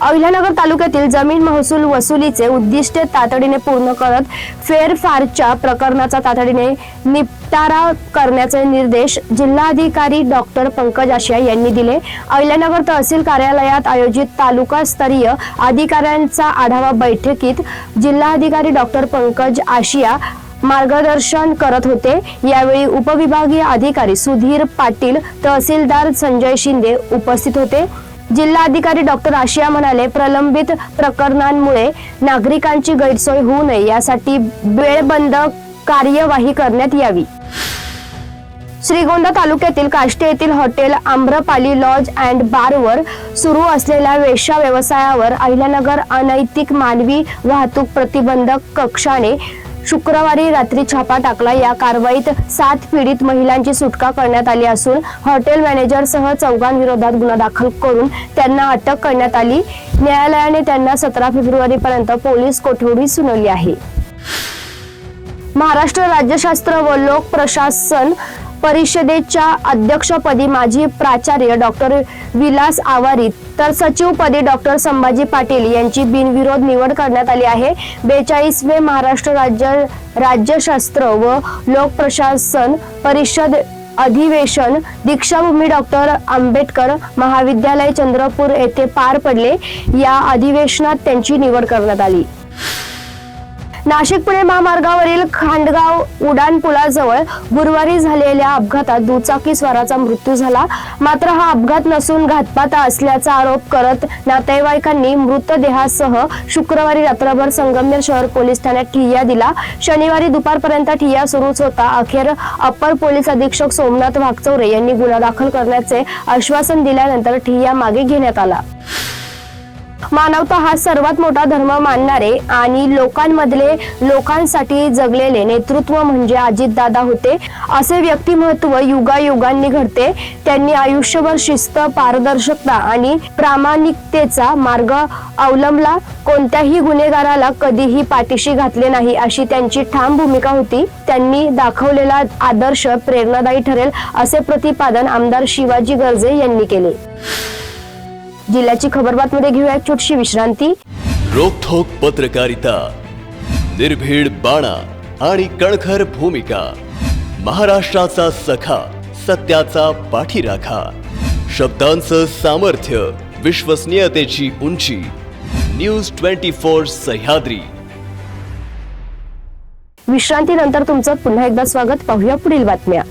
अहिल्यानगर तालुक्यातील जमीन महसूल वसुलीचे उद्दिष्ट तातडीने पूर्ण करत फेरफारच्या प्रकरणाचा तातडीने निपटारा करण्याचे निर्देश जिल्हाधिकारी डॉक्टर पंकज आशिया यांनी दिले. अहिल्यानगर तहसील कार्यालयात आयोजित तालुकास्तरीय अधिकाऱ्यांचा आढावा बैठकीत जिल्हाधिकारी डॉक्टर पंकज आशिया मार्गदर्शन करत होते. यावेळी उपविभागीय अधिकारी सुधीर पाटील तहसीलदार संजय शिंदे उपस्थित होते. जिल्हाधिकारी डॉक्टर आशिया म्हणाले प्रलंबित प्रकरणांमुळे नागरिकांची गैरसोय होऊ नये यासाठी वेळबंद कार्यवाही करण्यात यावी. श्रीगोंदा तालुक्यातील काष्टे येथील हॉटेल आम्रपाली लॉज अँड बारवर सुरू असलेल्या वेश्या व्यवसायावर अहिल्यानगर अनैतिक मानवी वाहतूक प्रतिबंधक कक्षाने शुक्रवारी रात्री छापा टाकला. या कारवाईत सात पीडित महिलांची सुटका करण्यात आली असून हॉटेल मॅनेजरसह चौघांविरोधात गुन्हा दाखल करून त्यांना अटक करण्यात आली. न्यायालयाने त्यांना सतरा फेब्रुवारी पर्यंत पोलीस कोठडी सुनावली आहे. महाराष्ट्र राज्यशास्त्र व लोक प्रशासन परिषदेच्या अध्यक्षपदी माजी प्राचार्य डॉक्टर विलास आवारी तर सचिवपदी डॉक्टर संभाजी पाटील यांची बिनविरोध निवड करण्यात आली आहे. बेचाळीसवे महाराष्ट्र राज्य राज्यशास्त्र व लोकप्रशासन परिषद अधिवेशन दीक्षाभूमी डॉक्टर आंबेडकर महाविद्यालय चंद्रपूर येथे पार पडले. या अधिवेशनात त्यांची निवड करण्यात आली. नाशिक पुणे महामार्गावरील खांडगाव उडान पुलाजवळ गुरुवारी झालेल्या अपघातात दुचाकी स्वाराचा मृत्यू झाला. मात्र हा अपघात नसून घातपाता असल्याचा आरोप करत नातेवाईकांनी मृतदेहासह शुक्रवारी रात्रभर संगमनेर शहर पोलीस ठाण्यात ठिय्या दिला. शनिवारी दुपारपर्यंत ठिय्या सुरूच होता. अखेर अप्पर पोलीस अधीक्षक सोमनाथ वागचौरे यांनी गुन्हा दाखल करण्याचे आश्वासन दिल्यानंतर ठिय्या मागे घेण्यात आला. मानवता हा सर्वात मोठा धर्म मानणारे आणि लोकांमधले लोकांसाठी जगलेले नेतृत्व म्हणजे अजितदादा होते. असे व्यक्तिमत्व युगायुगांनी घडते. त्यांनी आयुष्यभर शिस्त पारदर्शकता आणि प्रामाणिकतेचा मार्ग अवलंबला. कोणत्याही गुन्हेगाराला कधीही पाठीशी घातले नाही अशी त्यांची ठाम भूमिका होती. त्यांनी दाखवलेला आदर्श प्रेरणादायी ठरेल असे प्रतिपादन आमदार शिवाजी गर्जे यांनी केले. जिल्ह्याची खबरबातमध्ये घेऊया एक छोटीशी विश्रांती. रोखोक पत्रकारिता निर्भीड बाणा आणि कणखर भूमिका महाराष्ट्राचा सखा सत्याचा पाठीराखा शब्दांचं सामर्थ्य विश्वसनीयतेची उंची न्यूज ट्वेंटी फोर सह्याद्री. विश्रांतीनंतर तुमचं पुन्हा एकदा स्वागत. पाहूया पुढील बातम्या.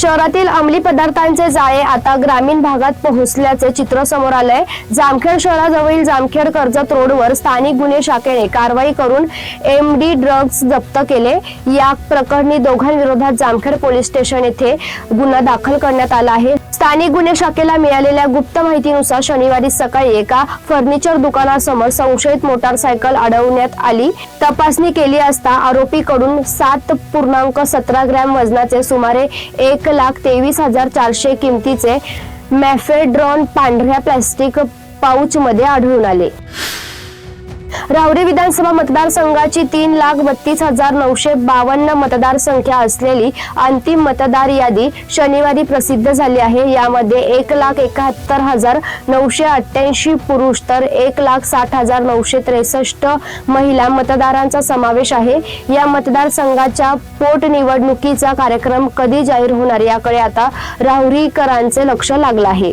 शहरातील अंमली पदार्थांचे जाळे आता ग्रामीण भागात पोहोचल्याचे चित्र समोर आलंय. जामखेड शहराजवळील जामखेड कर्जत रोडवर स्थानिक गुन्हे शाखेने कारवाई करून एम डी ड्रग्ज जप्त केले. या प्रकरणी दोघांविरोधात जामखेड पोलीस स्टेशन येथे गुन्हा दाखल करण्यात आला आहे. स्थानिक गुन्हे शाखेला मिळालेल्या गुप्त माहितीनुसार शनिवारी सकाळी एका फर्निचर दुकानासमोर संशयित मोटारसायकल अडवण्यात आली. तपासणी केली असता आरोपीकडून सात पूर्णांक सतरा ग्रॅम वजनाचे सुमारे एक लाख तेवीस हजार चारशे किमतीचे मॅफेड्रॉन पांढऱ्या प्लॅस्टिक पाऊच मध्ये आढळून आले. राहुरी विधानसभा मतदारसंघाची तीन लाख बत्तीस हजार नऊशे बावन्न मतदारसंख्या असलेली अंतिम मतदार यादी शनिवारी प्रसिद्ध झाली आहे. यामध्ये एक लाख एकाहत्तर हजार नऊशे अठ्ठ्याऐंशी पुरुष तर एक लाख साठ हजार नऊशे त्रेसष्ट महिला मतदारांचा समावेश आहे. या मतदारसंघाच्या पोटनिवडणुकीचा कार्यक्रम कधी जाहीर होणार याकडे आता राहुरीकरांचे लक्ष लागलं आहे.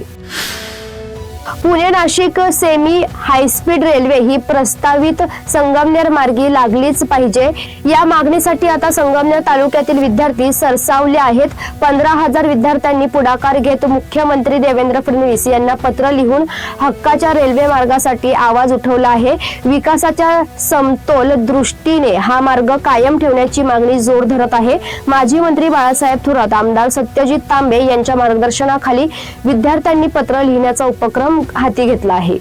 Pune Nashik semi high speed railway ही प्रस्तावित संगमनेर मार्गी लागलीच पाहिजे. या मागणीसाठी आता संगमनेर तालुक्यातील विद्यार्थी सरसावले आहेत. पंधरा हजार विद्यार्थ्यांनी पुढाकार घेत मुख्यमंत्री देवेंद्र फडणवीस यांना पत्र लिहून हक्काच्या रेल्वे मार्गासाठी आवाज उठवला आहे. विकासाच्या समतोल दृष्टीने हा मार्ग कायम ठेवण्याची मागणी जोर धरत आहे. माजी मंत्री बाळासाहेब थोरात आमदार सत्यजित तांबे यांच्या मार्गदर्शनाखाली विद्यार्थ्यांनी पत्र लिहिण्याचा उपक्रम हाती घेतला आहे.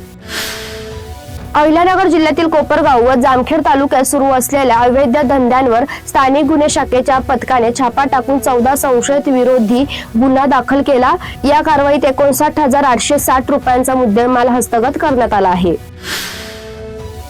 अहिल्यानगर जिल्ह्यातील कोपरगाव व जामखेड तालुक्यात सुरू असलेल्या अवैध धंद्यांवर स्थानिक गुन्हे शाखेच्या पथकाने छापा टाकून चौदा संशयित विरोधी गुन्हा दाखल केला. या कारवाईत एकोणसाठ हजार आठशे साठ रुपयांचा मुद्देमाल हस्तगत करण्यात आला आहे.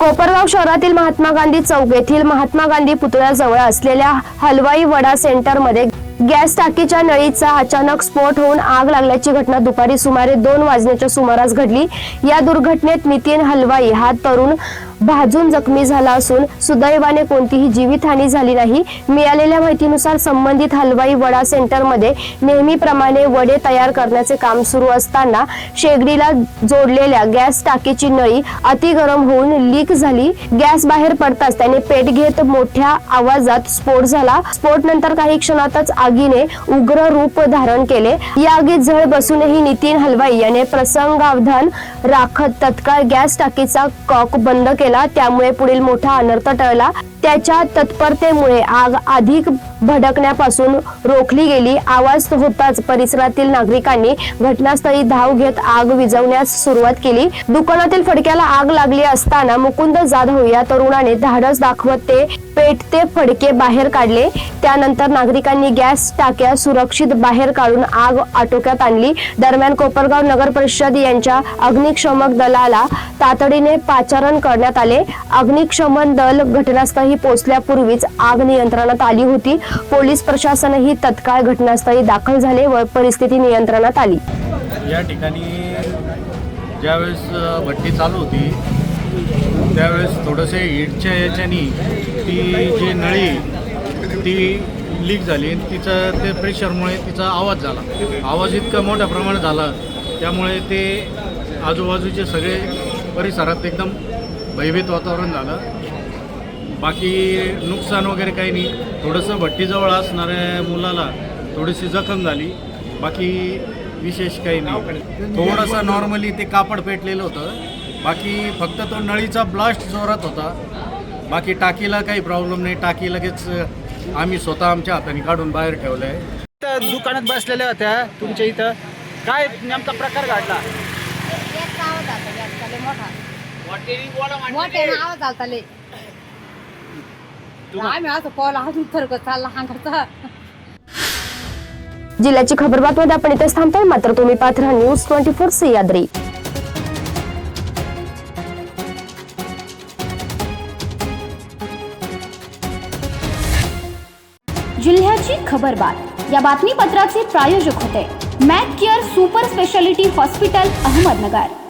कोपरगाव शहरातील महात्मा गांधी चौक येथील महात्मा गांधी पुतळ्याजवळ असलेल्या हलवाई वडा सेंटरमध्ये गॅस टाकीच्या नळीचा अचानक स्फोट होऊन आग लागल्याची घटना दुपारी सुमारे दोन वाजण्याच्या सुमारास घडली. या दुर्घटनेत नितीन हलवाई हा तरुण भाजून जखमी झाला असून सुदैवाने कोणतीही जीवितहानी झाली नाही. मिळालेल्या माहितीनुसार संबंधित हलवाई वडा सेंटरमध्ये नेहमीप्रमाणे वडे तयार करण्याचे काम सुरू असताना शेगडीला जोडलेल्या गॅस टाकीची नळी अति गरम होऊन लीक झाली. गॅस बाहेर पडताच त्याने पेट घेत मोठ्या आवाजात स्फोट झाला. स्फोट नंतर काही क्षणातच आगीने उग्र रूप धारण केले. या आगीत झळ बसूनही नितीन हलवाई याने प्रसंगावधान राखत तत्काळ गॅस टाकीचा कॉक बंद केला. त्यामुळे पुढील मोठा अनर्थ टळला. त्याच्या तत्परतेमुळे आग अधिक भडकण्यापासून रोखली गेली. आवाज होताच परिसरातील नागरिकांनी घटनास्थळी धाव घेत आग विझवण्यास सुरुवात केली. दुकानातील फडक्याला आग लागली असताना मुकुंद जाधव या तरुणाने धाडस दाखवत ते पेटते फडके बाहेर काढले. त्यानंतर नागरिकांनी गॅस टाक्या सुरक्षित बाहेर काढून आग आटोक्यात आणली. दरम्यान कोपरगाव नगर परिषद यांच्या अग्निशमक दलाला तातडीने पाचारण करण्यात आले. अग्निशमन दल घटनास्थळी पोहोचल्यापूर्वीच आग नियंत्रणात आली होती. पोलीस प्रशासनही तत्काळ घटनास्थळी दाखल झाले व परिस्थिती नियंत्रणात आली. या ठिकाणी ज्यावेळेस भट्टी चालू होती त्यावेळेस थोडंसे हिटच्या याच्यानी ती जी नळी ती लीक झाली तिचं ते प्रेशरमुळे तिचा आवाज झाला. आवाज इतका मोठ्या प्रमाणात झाला त्यामुळे ते आजूबाजूचे सगळे परिसरात एकदम भयभीत वातावरण झालं. बाकी नुकसान वगैरे काही नाही. थोडंसं भट्टीजवळ असणाऱ्या मुलाला थोडीशी जखम झाली. बाकी विशेष काही नाही. थोडंसं नॉर्मली ते कापड पेटलेलं होतं. बाकी फक्त तो नळीचा ब्लास्ट जोरात होता. बाकी टाकीला काही प्रॉब्लेम नाही. टाकी लगेच आम्ही स्वतः आमच्या हाताने काढून बाहेर ठेवलं आहे इथं दुकानात बसलेल्या होत्या तुमच्या इथं. काय नेमका प्रकार घडला? मोठ्यानं आवाज आलता लय आम्ही असं कॉल अजून फरक चालला हांगरचा जिल्ह्याची खबर बातमध्ये आपण इथेच थांबतोय. मात्र तुम्ही पात्र न्यूज़ ट्वेंटी फोर सह्याद्री जिल्ह्याची खबर बात. या बातमीपत्राचे प्रायोजक होते. Mac Care super speciality hospital Ahmednagar.